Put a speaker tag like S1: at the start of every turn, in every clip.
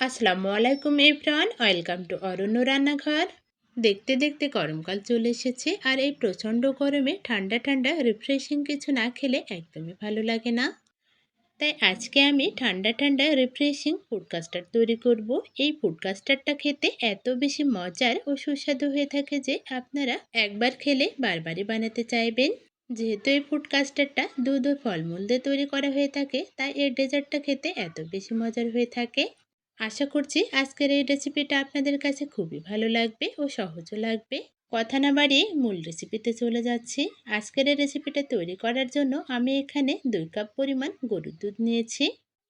S1: আসসালামু আলাইকুম everyone welcome to অরণ্য রান্নাঘর। দেখতে দেখতে গরমকাল চলে এসেছে আর এই প্রচণ্ড গরমে ঠান্ডা ঠান্ডা রিফ্রেশিং কিছু না খেলে একদমই ভালো লাগে না। তাই আজকে আমি ঠান্ডা ঠান্ডা রিফ্রেশিং ফুড কাস্টার্ড তৈরি করব। এই ফুড কাস্টার্ডটা খেতে এত বেশি মজার ও সুস্বাদু হয়ে থাকে যে আপনারা একবার খেলে বারবারই বানাতে চাইবেন। যেহেতু এই ফুড কাস্টার্ডটা দুধ ও ফলমূল দিয়ে তৈরি করা হয়ে থাকে, তাই এর ডেজার্টটা খেতে এত বেশি মজার হয়ে থাকে। আশা করছি আজকের এই রেসিপিটা আপনাদের কাছে খুবই ভালো লাগবে ও সহজও লাগবে। কথা না বাড়িয়ে মূল রেসিপিতে চলে যাচ্ছি। আজকের এই রেসিপিটা তৈরি করার জন্য আমি এখানে দুই কাপ পরিমাণ গরুর দুধ নিয়েছি।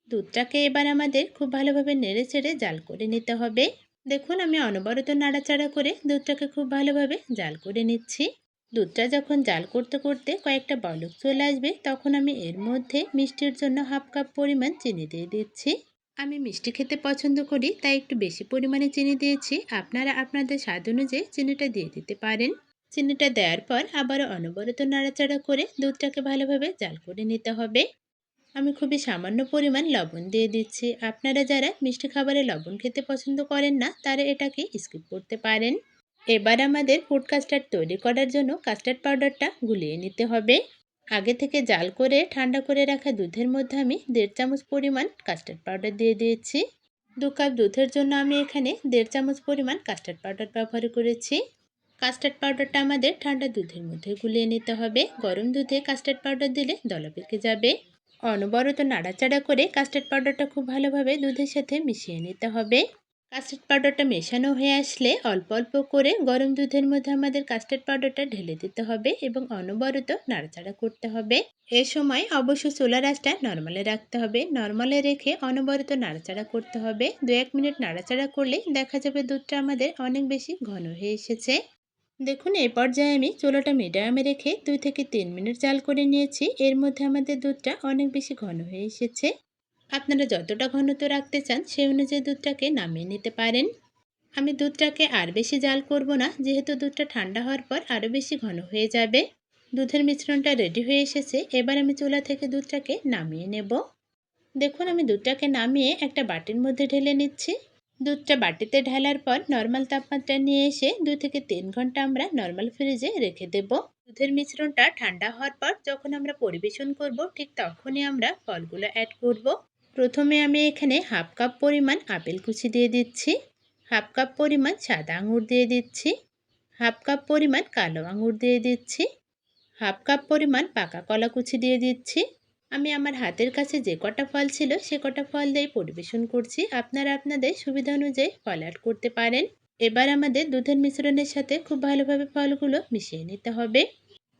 S1: দুধটাকে এবার আমাদের খুব ভালোভাবে নেড়ে চেড়ে জাল করে নিতে হবে। দেখুন, আমি অনবরত নাড়াচাড়া করে দুধটাকে খুব ভালোভাবে জাল করে নিচ্ছি। দুধটা যখন জাল করতে করতে কয়েকটা বলক চলে আসবে, তখন আমি এর মধ্যে মিষ্টির জন্য হাফ কাপ পরিমাণ চিনি দিয়ে দিচ্ছি। আমি মিষ্টি খেতে পছন্দ করি, তাই একটু বেশি পরিমাণে চিনি দিয়েছি। আপনারা আপনাদের স্বাদ অনুযায়ী চিনিটা দিয়ে দিতে পারেন। চিনিটা দেওয়ার পর আবারও অনবরত নাড়াচাড়া করে দুধটাকে ভালোভাবে জাল করে নিতে হবে। আমি খুবই সামান্য পরিমাণ লবণ দিয়ে দিচ্ছি। আপনারা যারা মিষ্টি খাবারে লবণ খেতে পছন্দ করেন না, তারা এটাকে স্কিপ করতে পারেন। এবার আমাদের ফুড কাস্টার্ড তৈরি করার জন্য কাস্টার্ড পাউডারটা গুলিয়ে নিতে হবে। আগে থেকে জাল করে ঠান্ডা করে রাখা দুধের মধ্যে আমি দেড় চামচ পরিমাণ কাস্টার্ড পাউডার দিয়ে দিয়েছি। দু কাপ দুধের জন্য আমি এখানে দেড় চামচ পরিমাণ কাস্টার্ড পাউডার ব্যবহার করেছি। কাস্টার্ড পাউডারটা আমাদের ঠান্ডা দুধের মধ্যে গুলিয়ে নিতে হবে। গরম দুধে কাস্টার্ড পাউডার দিলে দলা পেকে যাবে। অনবরত নাড়াচাড়া করে কাস্টার্ড পাউডারটা খুব ভালোভাবে দুধের সাথে মিশিয়ে নিতে হবে। কাস্টার্ড পাউডারটা মেশানো হয়ে আসলে অল্প অল্প করে গরম দুধের মধ্যে আমাদের কাস্টার্ড পাউডারটা ঢেলে দিতে হবে এবং অনবরত নাড়াচাড়া করতে হবে। এ সময় অবশ্য চুলার আঁচটা নর্মালে রাখতে হবে। নর্মালে রেখে অনবরত নাড়াচাড়া করতে হবে। দু এক মিনিট নাড়াচাড়া করলেই দেখা যাবে দুধটা আমাদের অনেক বেশি ঘন হয়ে এসেছে। দেখুন এই পর্যায়ে আমি চুলাটা মিডিয়ামে রেখে দুই থেকে তিন মিনিট জাল করে নিয়েছি। এর মধ্যে আমাদের দুধটা অনেক বেশি ঘন হয়ে এসেছে। আপনারা যতটা ঘনত্ব রাখতে চান সেই অনুযায়ী দুধটাকে নামিয়ে নিতে পারেন। আমি দুধটাকে আর বেশি জাল করব না, যেহেতু দুধটা ঠান্ডা হওয়ার পর আরও বেশি ঘন হয়ে যাবে। দুধের মিশ্রণটা রেডি হয়ে এসেছে, এবার আমি চুলা থেকে দুধটাকে নামিয়ে নেব। দেখুন, আমি দুধটাকে নামিয়ে একটা বাটির মধ্যে ঢেলে নিচ্ছি। দুধটা বাটিতে ঢালার পর নর্মাল তাপমাত্রা নিয়ে এসে দু থেকে তিন ঘণ্টা আমরা নর্মাল ফ্রিজে রেখে দেব। দুধের মিশ্রণটা ঠান্ডা হওয়ার পর যখন আমরা পরিবেশন করব, ঠিক তখনই আমরা ফলগুলো অ্যাড করব। প্রথমে আমি এখানে হাফ কাপ পরিমাণ আপেল কুচি দিয়ে দিচ্ছি, হাফ কাপ পরিমাণ সাদা আঙুর দিয়ে দিচ্ছি, হাফ কাপ পরিমাণ কালো আঙুর দিয়ে দিচ্ছি, হাফ কাপ পরিমাণ পাকা কলা কুচি দিয়ে দিচ্ছি। আমি আমার হাতের কাছে যে কটা ফল ছিল সে কটা ফল দিয়ে পরিবেশন করছি। আপনারা আপনাদের সুবিধা অনুযায়ী ফল অ্যাড করতে পারেন। এবার আমাদের দুধের মিশ্রণের সাথে খুব ভালোভাবে ফলগুলো মিশিয়ে নিতে হবে।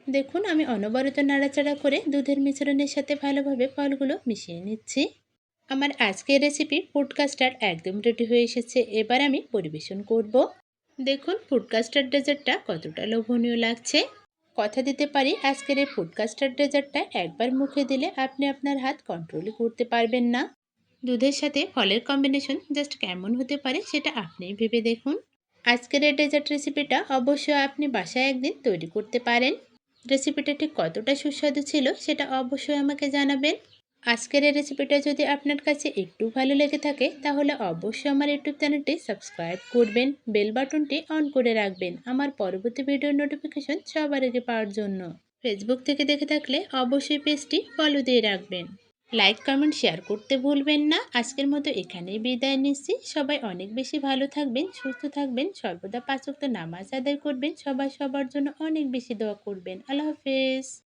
S1: দেখুন, আমি অনবরত নাড়াচাড়া করে দুধের মিশ্রণের সাথে ভালোভাবে ফলগুলো মিশিয়ে নিচ্ছি। আমার আজকের রেসিপি ফুড কাস্টার্ড একদম রেডি হয়ে এসেছে। এবার আমি পরিবেশন করব। দেখুন ফুড কাস্টার্ড ডেজার্টটা কতটা লোভনীয় লাগছে। কথা দিতে পারি, আজকের এই ফুড কাস্টার্ড ডেজার্টটা একবার মুখে দিলে আপনি আপনার হাত কন্ট্রোলই করতে পারবেন না। দুধের সাথে ফলের কম্বিনেশন জাস্ট কেমন হতে পারে সেটা আপনিই ভেবে দেখুন। আজকের এই ডেজার্ট রেসিপিটা অবশ্যই আপনি বাসায় একদিন তৈরি করতে পারেন। রেসিপিটা ঠিক কতটা সুস্বাদু ছিল সেটা অবশ্যই আমাকে জানাবেন। আজকের এই রেসিপিটা যদি আপনার কাছে একটু ভালো লেগে থাকে, তাহলে অবশ্যই আমার ইউটিউব চ্যানেলটি সাবস্ক্রাইব করবেন বেল বাটনটি অন করে রাখবেন, আমার পরবর্তী ভিডিওর নোটিফিকেশন সবার আগে পাওয়ার জন্য। ফেসবুক থেকে দেখে থাকলে অবশ্যই পেজটি ফলো দিয়ে রাখবেন। লাইক কমেন্ট শেয়ার করতে ভুলবেন না। আজকের মতো এখানেই বিদায় নিচ্ছি। সবাই অনেক বেশি ভালো থাকবেন, সুস্থ থাকবেন, সর্বদা পাঁচক্ত নামাজ আদায় করবেন, সবাই সবার জন্য অনেক বেশি দোয়া করবেন। আল্লাহ হাফেজ।